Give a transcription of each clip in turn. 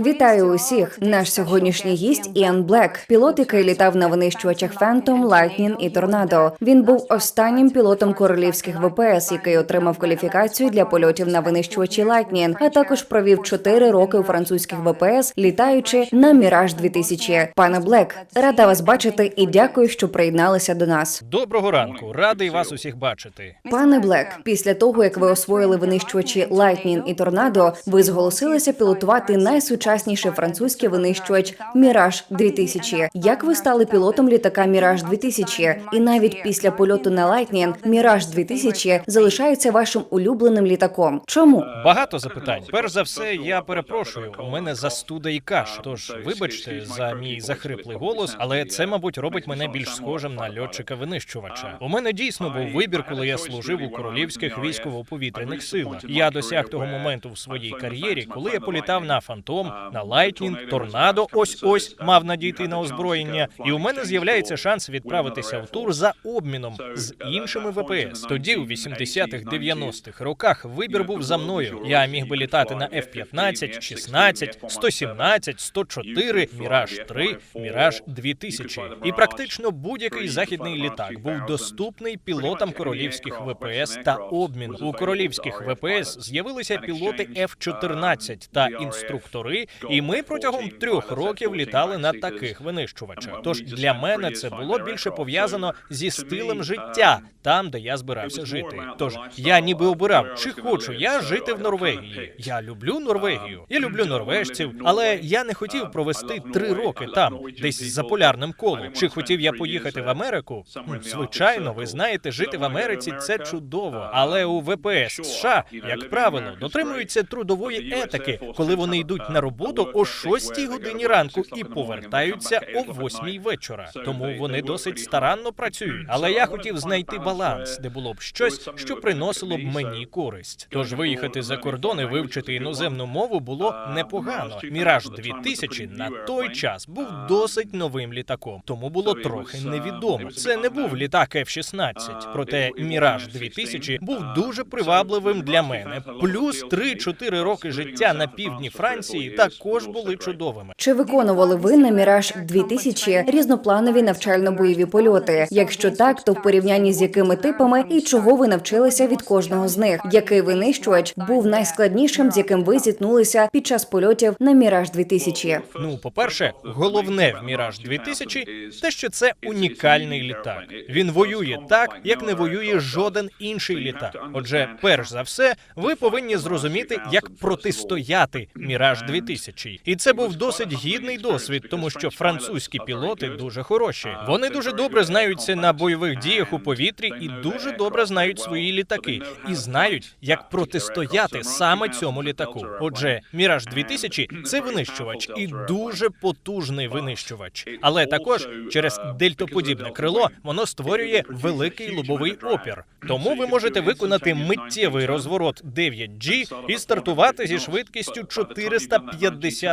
Вітаю усіх! Наш сьогоднішній гість Іан Блек, пілот, який літав на винищувачах Phantom, Lightning і Торнадо. Він був останнім пілотом королівських ВПС, який отримав кваліфікацію для польотів на винищувачі Lightning, а також провів 4 роки у французьких ВПС, літаючи на Міраж 2000 Пане Блек, рада вас бачити і дякую, що приєдналися до нас. Доброго ранку, радий вас усіх бачити. Пане Блек, після того як ви освоїли винищувачі Lightning і Торнадо, ви зголосилися пілотувати найсучасніший французький винищувач Міраж 2000 Як ви стали пілотом літака Міраж 2000 І навіть після польоту на Lightning Міраж 2000 залишається вашим улюбленим літаком. Чому? Багато запитань. Перш за все, я перепрошую. У мене застуда і каша. Тож, вибачте за мій захриплий голос, але це, мабуть, робить мене більш схожим на льотчика винищувача. У мене дійсно був вибір, коли я служив у королівських військово-повітряних силах. Я досяг того моменту в своїй кар'єрі, коли я політав на Фантом, на Лайтнінг, Торнадо. Ось ось мав надійти на озброєння, і у мене з'являється шанс відправитися в тур за обміном з іншими ВПС. Тоді, у 80-х, 90-х роках, вибір був за мною. Я міг би літати на F-15, 16, 117, 104, Міраж 3, Міраж 2000. І практично будь-який західний літак був доступний пілотам королівських ВПС та обмін. У королівських ВПС з'явилися пілоти F-14 та інструктори, і ми протягом трьох років літали на таких винищувачах. Тож для мене це було більше пов'язано зі стилем життя там, де я збирався жити. Тож я ніби обирав, чи хочу я жити в Норвегії. Я люблю Норвегію, я люблю норвежців, але я не хотів провести три роки там, десь за полярним колом. Чи хотів я поїхати в Америку? Звичайно, ви знаєте, жити в Америці це чудово. Але у ВПС США, як правило, дотримуються трудової етики, коли вони йдуть на роботу о 6 годині ранку і повертаються о 8 вечора. Тому вони досить старанно працюють. Але я хотів знайти баланс, де було б щось, що приносило б мені користь. Тож виїхати за кордон і вивчити іноземну мову було непогано. Міраж 2000 на той час був досить новим літаком, тому було трохи невідомо. Це не був літак F-16, проте Міраж 2000 був дуже привабливим для мене. Плюс 3-4 роки життя на півдні Франції також були чудовими. Чи виконували ви на Міраж 2000 різнопланові навчально-бойові польоти? Якщо так, то в порівнянні з якими типами і чого ви навчилися від кожного з них? Який винищувач був найскладнішим, з яким ви зіткнулися під час польотів на Міраж 2000 Ну, по-перше, головне в Міраж 2000 – те, що це унікальний літак. Він воює так, як не воює жоден інший літак. Отже, перш за все, ви повинні зрозуміти, як протистояти Міраж 2000. І це був досить гідний досвід, тому що французькі пілоти дуже хороші. Вони дуже добре знаються на бойових діях у повітрі і дуже добре знають свої літаки і знають, як протистояти саме цьому літаку. Отже, Міраж 2000 – це винищувач і дуже потужний винищувач. Але також через дельтоподібне крило воно створює великий лобовий опір. Тому ви можете виконати миттєвий розворот 9G і стартувати зі швидкістю 450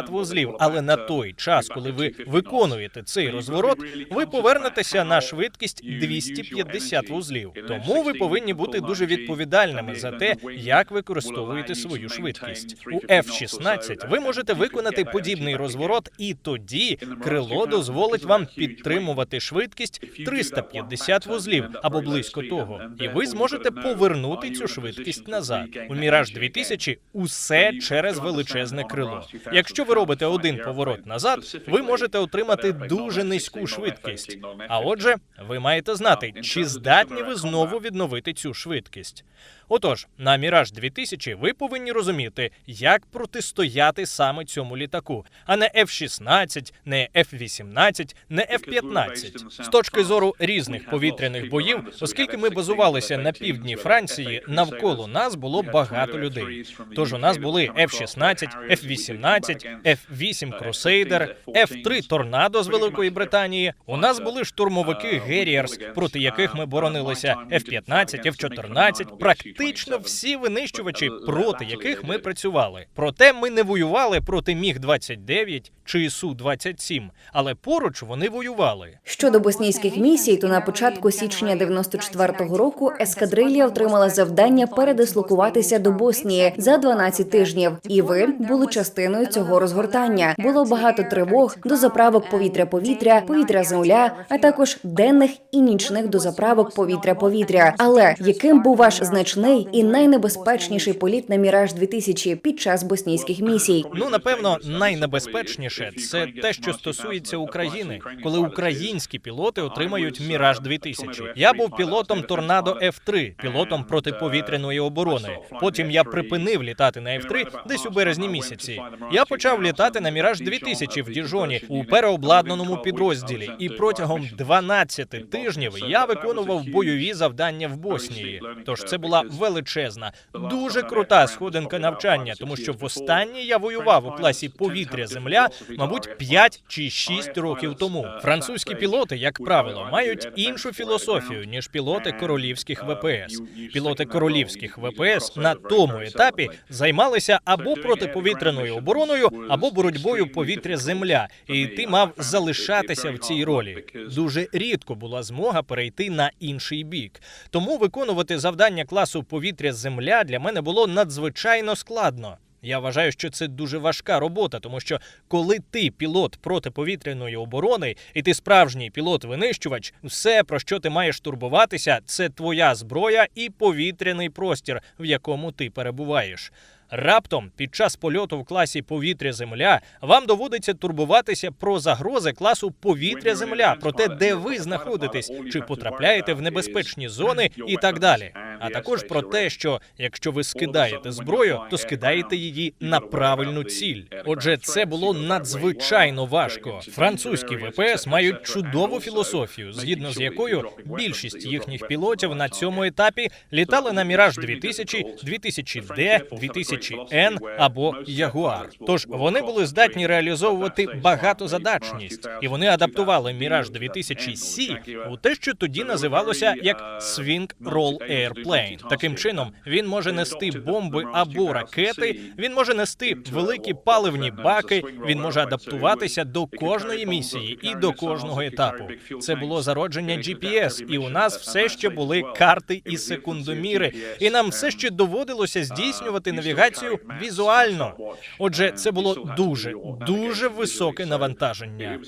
вузлів. Але на той час, коли ви виконуєте цей розворот, ви повернетеся на швидкість 250 вузлів. Тому ви повинні бути дуже відповідальними за те, як використовуєте свою швидкість. У F-16 ви можете виконати подібний розворот, і тоді крило дозволить вам підтримувати швидкість 350 вузлів або близько того, і ви зможете повернути цю швидкість назад. У Міраж 2000 усе через величезне крило. Якщо ви робите один поворот назад, ви можете отримати дуже низьку швидкість. А отже, ви маєте знати, чи здатні ви знову відновити цю швидкість. Отож, на Міраж 2000 ви повинні розуміти, як протистояти саме цьому літаку, а не F-16, не F-18, не F-15. З точки зору різних повітряних боїв, оскільки ми базувалися на півдні Франції, навколо нас було багато людей. Тож у нас були F-16, F-18, F-8 Crusader, F-3 Торнадо з Великої Британії. У нас були штурмовики Геріерс, проти яких ми боронилися F-15, F-14, практично всі винищувачі, проти яких ми працювали. Проте ми не воювали проти Міг 29 чи Су 27 але поруч вони воювали. Щодо боснійських місій, то на початку січня 94-го року ескадрилія отримала завдання передислокуватися до Боснії за 12 тижнів, і ви були частиною частиною цього розгортання. Було багато тривог, дозаправок повітря-повітря, повітря-земля, а також денних і нічних дозаправок повітря-повітря. Але яким був ваш значний і найнебезпечніший політ на Міраж 2000 під час боснійських місій? Ну напевно, найнебезпечніше це те, що стосується України, коли українські пілоти отримають Міраж 2000 Я був пілотом Торнадо F3, пілотом протиповітряної оборони. Потім я припинив літати на F3 десь у березні місяці. Я почав літати на Міраж 2000 в Діжоні у переобладнаному підрозділі, і протягом 12 тижнів я виконував бойові завдання в Боснії. Тож це була величезна, дуже крута сходинка навчання, тому що востаннє я воював у класі повітря-земля, мабуть, 5 чи 6 років тому. Французькі пілоти, як правило, мають іншу філософію ніж пілоти королівських ВПС. Пілоти королівських ВПС на тому етапі займалися або протиповітряною обороною, або боротьбою повітря-земля, і ти мав залишатися в цій ролі. Дуже рідко була змога перейти на інший бік. Тому виконувати завдання класу повітря-земля для мене було надзвичайно складно. Я вважаю, що це дуже важка робота, тому що коли ти пілот протиповітряної оборони і ти справжній пілот-винищувач, все про що ти маєш турбуватися, це твоя зброя і повітряний простір, в якому ти перебуваєш. Раптом під час польоту в класі повітря-земля вам доводиться турбуватися про загрози класу повітря-земля, про те, де ви знаходитесь, чи потрапляєте в небезпечні зони і так далі. А також про те, що якщо ви скидаєте зброю, то скидаєте її на правильну ціль. Отже, це було надзвичайно важко. Французькі ВПС мають чудову філософію, згідно з якою більшість їхніх пілотів на цьому етапі літали на Міраж 2000, 2000D, 2000N або Ягуар. Тож вони були здатні реалізовувати багатозадачність, і вони адаптували Міраж 2000C у те, що тоді називалося як Swing Roll Airplane. Таким чином він може нести бомби або ракети. Він може нести великі паливні баки. Він може адаптуватися до кожної місії і до кожного етапу. Це було зародження GPS, і у нас все ще були карти і секундоміри, і нам все ще доводилося здійснювати навігацію візуально. Отже, це було дуже дуже високе навантаження.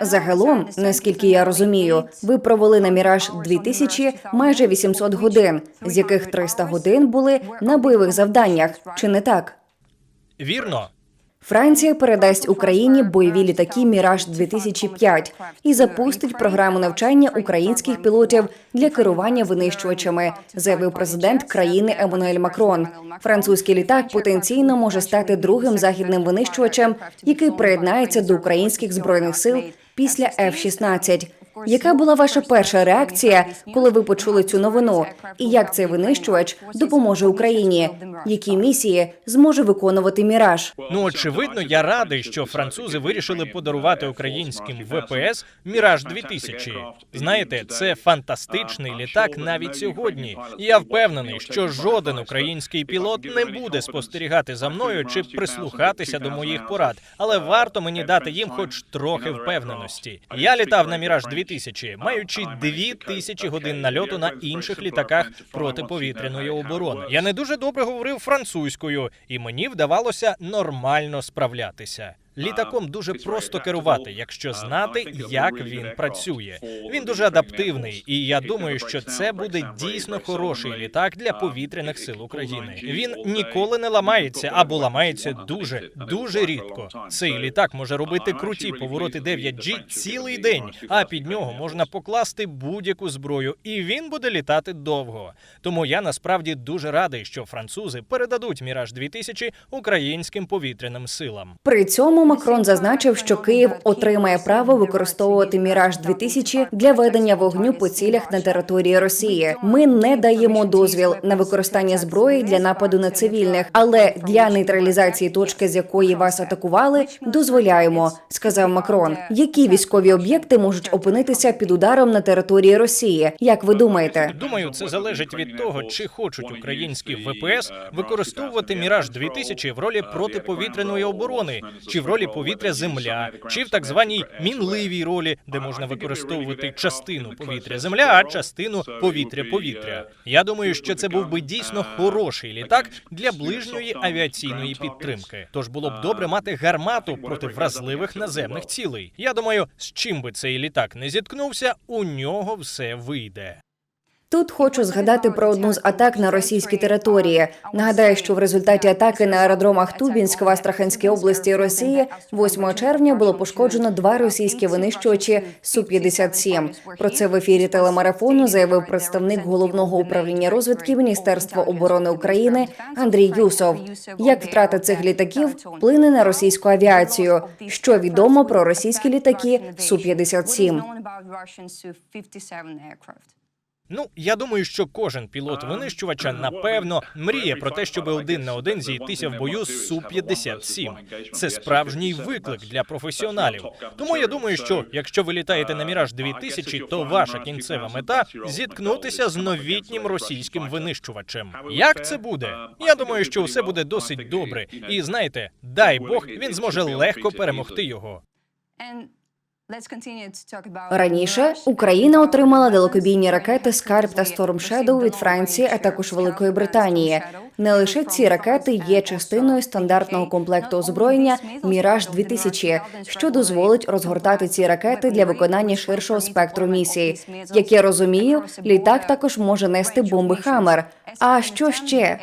Загалом, наскільки я розумію, ви провели на Міраж 2000 майже 800 годин, з яких 300 годин були на бойових завданнях. Чи не так? Вірно, Франція передасть Україні бойові літаки Міраж 2005 і запустить програму навчання українських пілотів для керування винищувачами, заявив президент країни Еммануель Макрон. Французький літак потенційно може стати другим західним винищувачем, який приєднається до українських збройних сил після F-16. Яка була ваша перша реакція, коли ви почули цю новину? І як цей винищувач допоможе Україні? Які місії зможе виконувати Міраж? Ну, очевидно, я радий, що французи вирішили подарувати українським ВПС Міраж 2000 Знаєте, це фантастичний літак навіть сьогодні. Я впевнений, що жоден український пілот не буде спостерігати за мною чи прислухатися до моїх порад, але варто мені дати їм хоч трохи впевненості. Я літав на Міраж 2000 маючи 2000 годин нальоту на інших літаках протиповітряної оборони. Я не дуже добре говорив французькою, і мені вдавалося нормально справлятися. Літаком дуже просто керувати, якщо знати, як він працює. Він дуже адаптивний, і я думаю, що це буде дійсно хороший літак для повітряних сил України. Він ніколи не ламається або ламається дуже дуже рідко. Цей літак може робити круті повороти 9G цілий день, а під нього можна покласти будь-яку зброю, і він буде літати довго. Тому я насправді дуже радий, що французи передадуть Міраж 2000 українським повітряним силам. При цьому Макрон зазначив, що Київ отримає право використовувати Міраж 2000 для ведення вогню по цілях на території Росії. Ми не даємо дозвіл на використання зброї для нападу на цивільних, але для нейтралізації точки, з якої вас атакували, дозволяємо, сказав Макрон. Які військові об'єкти можуть опинитися під ударом на території Росії? Як ви думаєте? Думаю, це залежить від того, чи хочуть українські ВПС використовувати Міраж 2000 в ролі протиповітряної оборони, чи в ролі ролі повітря-земля, чи в так званій мінливій ролі, де можна використовувати частину повітря-земля, а частину повітря-повітря. Я думаю, що це був би дійсно хороший літак для ближньої авіаційної підтримки. Тож було б добре мати гармату проти вразливих наземних цілей. Я думаю, з чим би цей літак не зіткнувся, у нього все вийде. Тут хочу згадати про одну з атак на російській території. Нагадаю, що в результаті атаки на аеродромах Тубінськ в Астраханській області Росії 8 червня було пошкоджено два російські винищувачі Су-57. Про це в ефірі телемарафону заявив представник головного управління розвідки Міністерства оборони України Андрій Юсов. Як втрата цих літаків вплине на російську авіацію? Що відомо про російські літаки Су-57? Ну, я думаю, що кожен пілот винищувача напевно мріє про те, щоб один на один зійтися в бою з су 57 Це справжній виклик для професіоналів. Тому я думаю, що якщо ви літаєте на міраж 2000 то ваша кінцева мета зіткнутися з новітнім російським винищувачем. Як це буде? Я думаю, що все буде досить добре, і знаєте, дай Бог, він зможе легко перемогти його. Раніше Україна отримала далекобійні ракети Скарб та Storm Shadow від Франції, а також Великої Британії. Не лише ці ракети є частиною стандартного комплекту озброєння Міраж 2000 що дозволить розгортати ці ракети для виконання ширшого спектру місій. Як я розумію, літак також може нести бомби Хаммер. А що ще?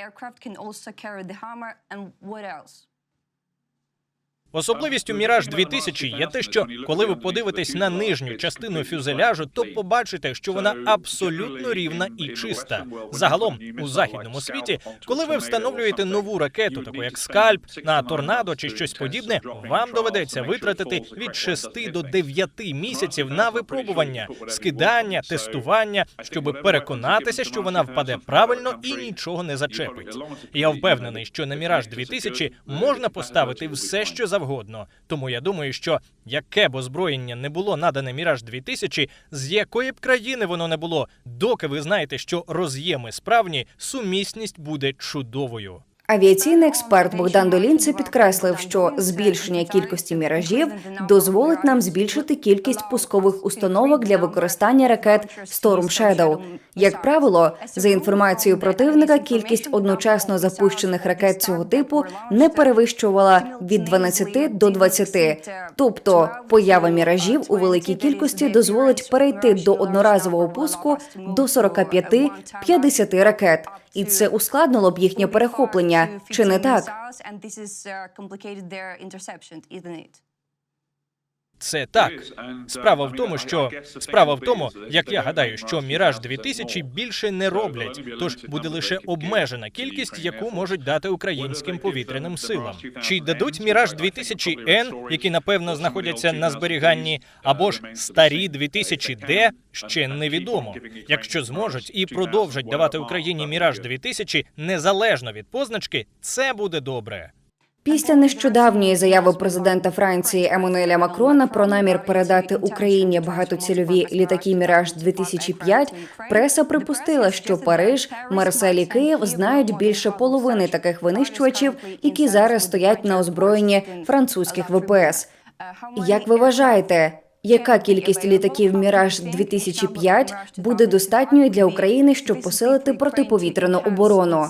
Особливістю Міраж 2000 є те, що коли ви подивитесь на нижню частину фюзеляжу, то побачите, що вона абсолютно рівна і чиста. Загалом у західному світі, коли ви встановлюєте нову ракету, таку як скальп на торнадо чи щось подібне, вам доведеться витратити від 6 до 9 місяців на випробування, скидання, тестування, щоб переконатися, що вона впаде правильно і нічого не зачепить. Я впевнений, що на Міраж 2000 можна поставити все, що завгодно. Тому я думаю, що яке б озброєння не було надане Міраж 2000, з якої б країни воно не було, доки ви знаєте, що роз'єми справні, сумісність буде чудовою. Авіаційний експерт Богдан Долінце підкреслив, що збільшення кількості міражів дозволить нам збільшити кількість пускових установок для використання ракет Storm Shadow. Як правило, за інформацією противника, кількість одночасно запущених ракет цього типу не перевищувала від 12 до 20. Тобто поява міражів у великій кількості дозволить перейти до одноразового пуску до 45-50 ракет, і це ускладнило б їхнє перехоплення. Чи не так? Це так. Справа в тому, що справа в тому, як я гадаю, що Міраж 2000 більше не роблять, тож буде лише обмежена кількість, яку можуть дати українським повітряним силам. Чи дадуть Міраж 2000 Н, які напевно знаходяться на зберіганні, або ж старі 2000 Д, ще невідомо. Якщо зможуть і продовжать давати Україні Міраж 2000 незалежно від позначки, це буде добре. Після нещодавньої заяви президента Франції Еммануеля Макрона про намір передати Україні багатоцільові літаки Міраж 2005 преса припустила, що Париж, Марсель і Київ знають більше половини таких винищувачів, які зараз стоять на озброєнні французьких ВПС. Як ви вважаєте? Яка кількість літаків Міраж 2005 буде достатньою для України, щоб посилити протиповітряну оборону?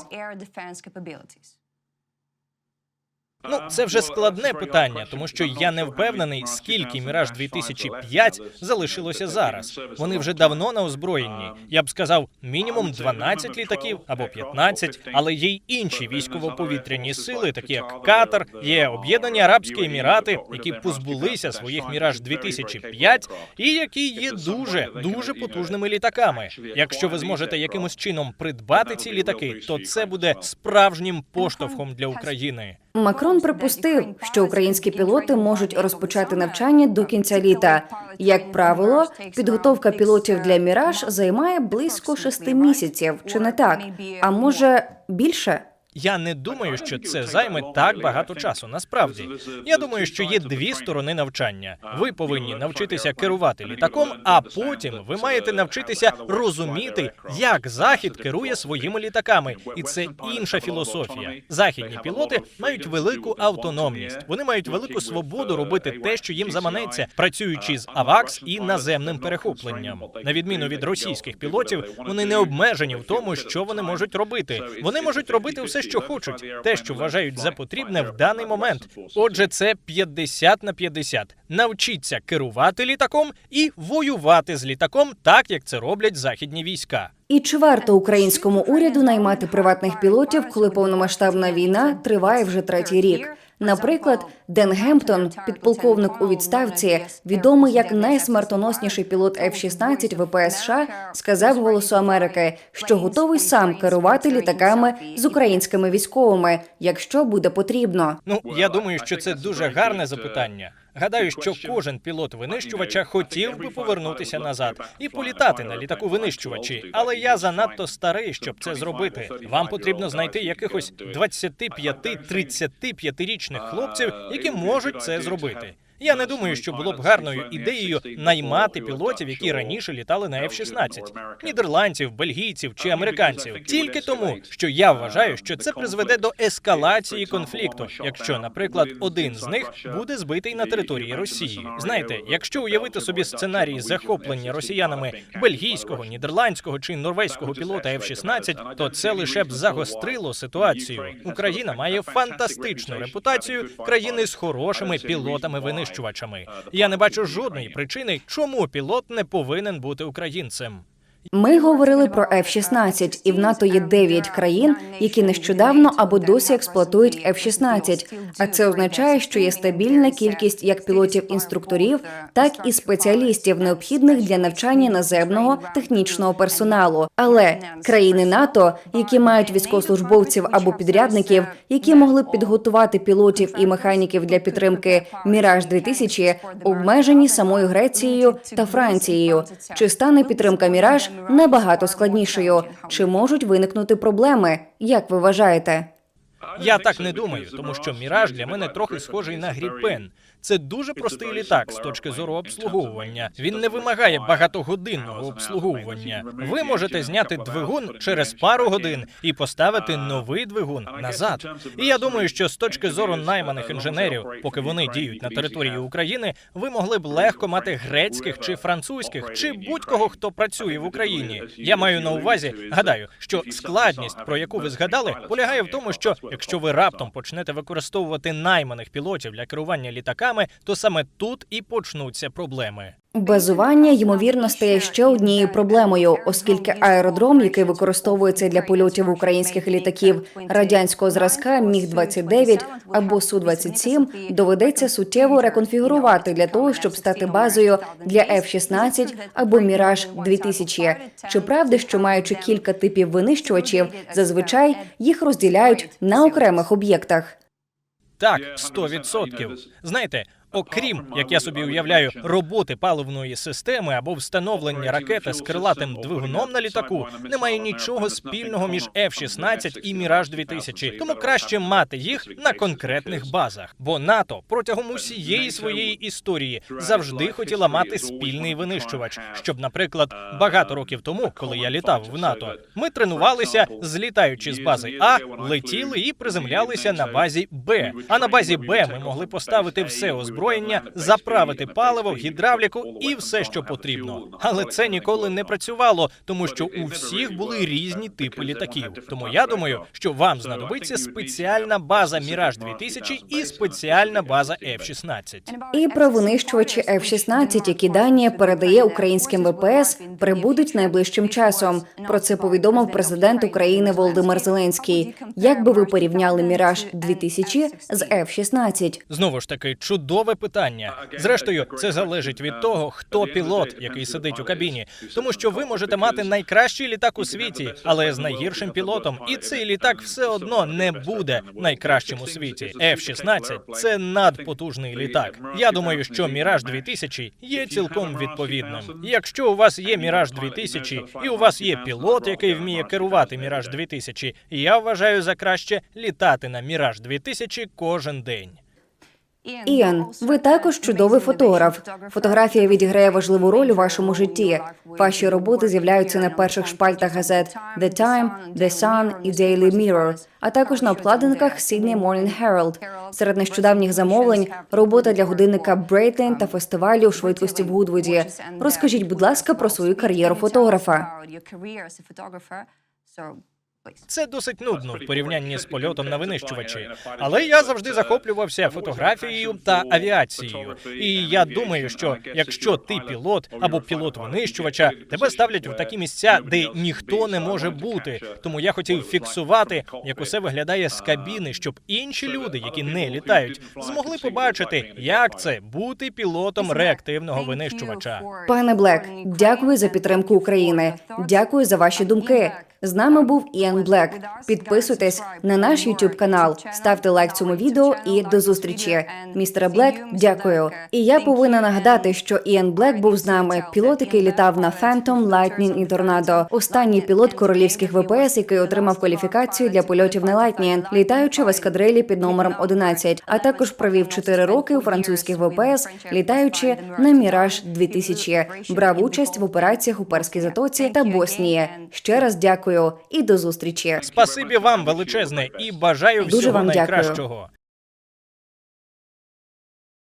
Ну, це вже складне питання, тому що я не впевнений, скільки Міраж 2005 залишилося зараз. Вони вже давно на озброєнні. Я б сказав, мінімум 12 літаків або 15, але є й інші військово-повітряні сили, такі як Катар, є Об'єднані Арабські Емірати, які позбулися своїх Міраж 2005 і які є дуже дуже потужними літаками. Якщо ви зможете якимось чином придбати ці літаки, то це буде справжнім поштовхом для України. Макрон припустив, що українські пілоти можуть розпочати навчання до кінця літа. Як правило, підготовка пілотів для міраж займає близько шести місяців, чи не так? А може більше? Я не думаю, що це займе так багато часу. Насправді, я думаю, що є дві сторони навчання. Ви повинні навчитися керувати літаком, а потім ви маєте навчитися розуміти, як захід керує своїми літаками, і це інша філософія. Західні пілоти мають велику автономність. Вони мають велику свободу робити те, що їм заманеться, працюючи з АВАКС і наземним перехопленням. На відміну від російських пілотів, вони не обмежені в тому, що вони можуть робити. Вони можуть робити все, що хочуть, те, що вважають за потрібне в даний момент. Отже, це 50 на 50. Навчіться керувати літаком і воювати з літаком, так як це роблять західні війська. І чи варто українському уряду наймати приватних пілотів, коли повномасштабна війна триває вже третій рік? Наприклад, Ден Гемптон, підполковник у відставці, відомий як найсмертоносніший пілот F-16 ВПС США, сказав голосу Америки, що готовий сам керувати літаками з українськими військовими, якщо буде потрібно. Ну я думаю, що це дуже гарне запитання. Гадаю, що кожен пілот винищувача хотів би повернутися назад і політати на літаку винищувачі, але я занадто старий, щоб це зробити. Вам потрібно знайти якихось 25-35-річних хлопців, які можуть це зробити. Я не думаю, що було б гарною ідеєю наймати пілотів, які раніше літали на F-16. нідерландців, бельгійців чи американців, тільки тому, що я вважаю, що це призведе до ескалації конфлікту, якщо, наприклад, один з них буде збитий на території Росії. Знаєте, якщо уявити собі сценарій захоплення росіянами бельгійського, нідерландського чи норвезького пілота F-16, то це лише б загострило ситуацію. Україна має фантастичну репутацію країни з хорошими пілотами винищувачами. Я не бачу жодної причини, чому пілот не повинен бути українцем. Ми говорили про F-16, і в НАТО є 9 країн, які нещодавно або досі експлуатують F-16. А це означає, що є стабільна кількість як пілотів-інструкторів, так і спеціалістів, необхідних для навчання наземного технічного персоналу. Але країни НАТО, які мають військовослужбовців або підрядників, які могли б підготувати пілотів і механіків для підтримки Міраж 2000 обмежені самою Грецією та Францією. Чи стане підтримка Міраж набагато складнішою? Чи можуть виникнути проблеми? Як ви вважаєте? Я так не думаю, тому що міраж для мене трохи схожий на гріпен. Це дуже простий літак з точки зору обслуговування. Він не вимагає багатогодинного обслуговування. Ви можете зняти двигун через пару годин і поставити новий двигун назад. І я думаю, що з точки зору найманих інженерів, поки вони діють на території України, ви могли б легко мати грецьких чи французьких, чи будь-кого, хто працює в Україні. Я маю на увазі, гадаю, що складність, про яку ви згадали, полягає в тому, що якщо ви раптом почнете використовувати найманих пілотів для керування літаками, то саме тут і почнуться проблеми. Базування ймовірно стає ще однією проблемою, оскільки аеродром, який використовується для польотів українських літаків радянського зразка Міг 29 або Су 27 доведеться суттєво реконфігурувати для того, щоб стати базою для F-16 або Міраж 2000 Чи правда, що маючи кілька типів винищувачів, зазвичай їх розділяють на окремих об'єктах? Так, 100%. Знаєте, окрім як я собі уявляю, роботи паливної системи або встановлення ракети з крилатим двигуном на літаку, немає нічого спільного між F-16 і Міраж 2000 Тому краще мати їх на конкретних базах. Бо НАТО протягом усієї своєї історії завжди хотіла мати спільний винищувач, щоб, наприклад, багато років тому, коли я літав в НАТО, ми тренувалися, злітаючи з бази А, летіли і приземлялися на базі Б. А на базі Б ми могли поставити все озброєння, заправити паливо, гідравліку і все, що потрібно. Але це ніколи не працювало, тому що у всіх були різні типи літаків. Тому я думаю, що вам знадобиться спеціальна база Міраж 2000 і спеціальна база F-16. І про винищувачі F-16, які Данія передає українським ВПС, прибудуть найближчим часом. Про це повідомив президент України Володимир Зеленський. Як би ви порівняли Міраж 2000 з F-16? Знову ж таки, чудове питання. Зрештою, це залежить від того, хто пілот, який сидить у кабіні, тому що ви можете мати найкращий літак у світі, але з найгіршим пілотом, і цей літак все одно не буде найкращим у світі. F-16 – це надпотужний літак. Я думаю, що Міраж 2000 є цілком відповідним. Якщо у вас є Міраж 2000 і у вас є пілот, який вміє керувати Міраж 2000, я вважаю за краще літати на Міраж 2000 кожен день. Іан, ви також чудовий фотограф. Фотографія відіграє важливу роль у вашому житті. Ваші роботи з'являються на перших шпальтах газет The Time, The Sun і Daily Mirror, а також на обкладинках Sydney Morning Herald. Серед нещодавніх замовлень робота для годинника Breitling та фестивалю швидкості в Гудвуді. Розкажіть, будь ласка, про свою кар'єру фотографа. Це досить нудно в порівнянні з польотом на винищувачі. Але я завжди захоплювався фотографією та авіацією. І я думаю, що якщо ти пілот або пілот винищувача, тебе ставлять в такі місця, де ніхто не може бути. Тому я хотів фіксувати, як усе виглядає з кабіни, щоб інші люди, які не літають, змогли побачити, як це бути пілотом реактивного винищувача. Пане Блек, дякую за підтримку України. Дякую за ваші думки. З нами був Іан Блек. Підписуйтесь на наш YouTube канал, ставте лайк цьому відео і до зустрічі. Містере Блек, дякую. І я повинна нагадати, що Іан Блек був з нами, пілот, який літав на Phantom, Lightning і Торнадо. Останній пілот королівських ВПС, який отримав кваліфікацію для польотів на Lightning, літаючи в ескадрилі під номером 11, а також провів 4 роки у французьких ВПС, літаючи на Міраж 2000. Брав участь в операціях у Перській затоці та Боснії. Ще раз дякую і до зустрічі. Спасибі вам величезне і бажаю Дуже всього вам дякую. найкращого.